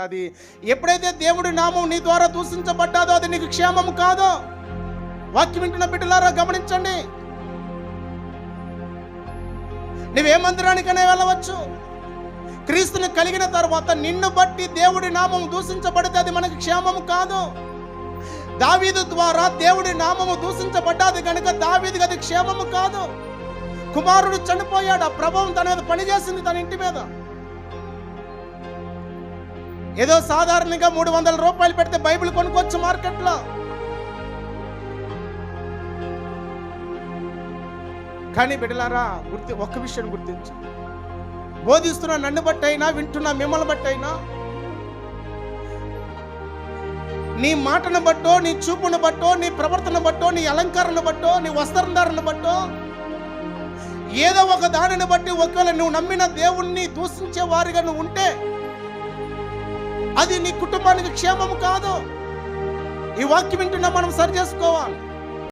అది ఎప్పుడైతే దేవుడి నామం నీ ద్వారా దూషించబడ్డాదో అది నీకు క్షేమం కాదు. వాక్యం వింటున్న బిడ్డలారా గమనించండి. నువ్వే మందిరానికైనా వెళ్ళవచ్చు. క్రీస్తుని కలిగిన తర్వాత నిన్ను బట్టి దేవుడి నామం దూషించబడితే అది మనకి క్షేమం కాదు. దావీదు ద్వారా దేవుడి నామము దూషించబడ్డాది కనుక దావీదికి అది క్షేమము కాదు. కుమారుడు చనిపోయాడు ఆ ప్రభావం తన మీద పనిచేసింది తన ఇంటి మీద. ఏదో సాధారణంగా మూడు వందల రూపాయలు పెడితే బైబిల్ కొనుక్కోవచ్చు మార్కెట్లో. కానీ బిడలారా గుర్తి ఒక్క విషయం గుర్తించు. బోధిస్తున్న నన్ను బట్టి అయినా వింటున్న మిమ్మల్ని బట్టి అయినా నీ మాటను బట్టో నీ చూపును బట్టో నీ ప్రవర్తన బట్టో నీ అలంకారణ బట్టో నీ వస్త్రధారణ బట్టో ఏదో ఒక దానిని బట్టి ఒకవేళ నువ్వు నమ్మిన దేవుణ్ణి దూషించే వారిగా నువ్వు ఉంటే అది నీ కుటుంబానికి క్షేమం కాదు. ఈ వాక్యం వింటున్నా మనం సరి చేసుకోవాలి.